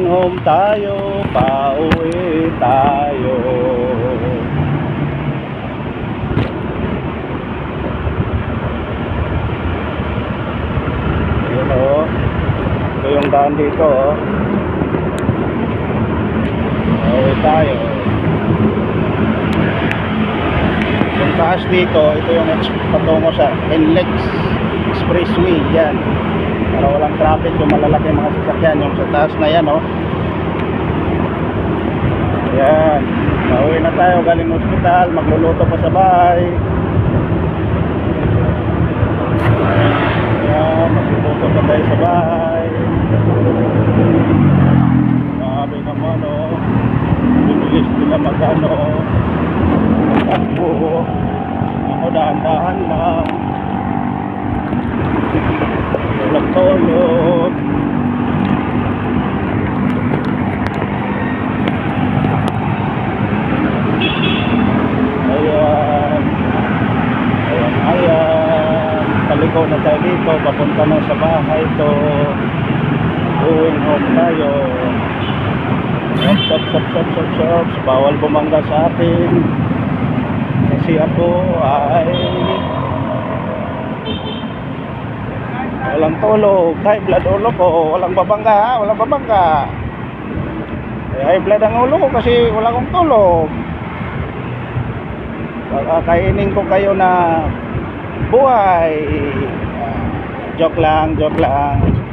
home tayo, pauwi tayo. Yun o. Ito yung daan dito o. Pauwi tayo. Yung taas dito, ito yung patungo sa NLEX Expressway. Yan. Para traffic yung malalaki mga sasakyan. Yung sa taas na yan o. Yan. Pauwi na tayo galing hospital. Magluluto pa sa bahay. Yan. Magluluto pa tayo sa bahay. Grabe naman o. Bibilis nila magano. Takbo. Ako dahan-dahan lang. Walang tulog. Paliko na tayo dito. Papunta na sa bahay to. Going home tayo. Stop, stop, stop, stop, stop. Bawal bumangga sa atin. Kasi ako ay walang tulog. High blood ulo ko. Walang babangga ha. Walang babangga. Eh, high blood ang ulo ko kasi wala akong tulog. Kakainin ko kayo na buhay. Joke lang, joke lang.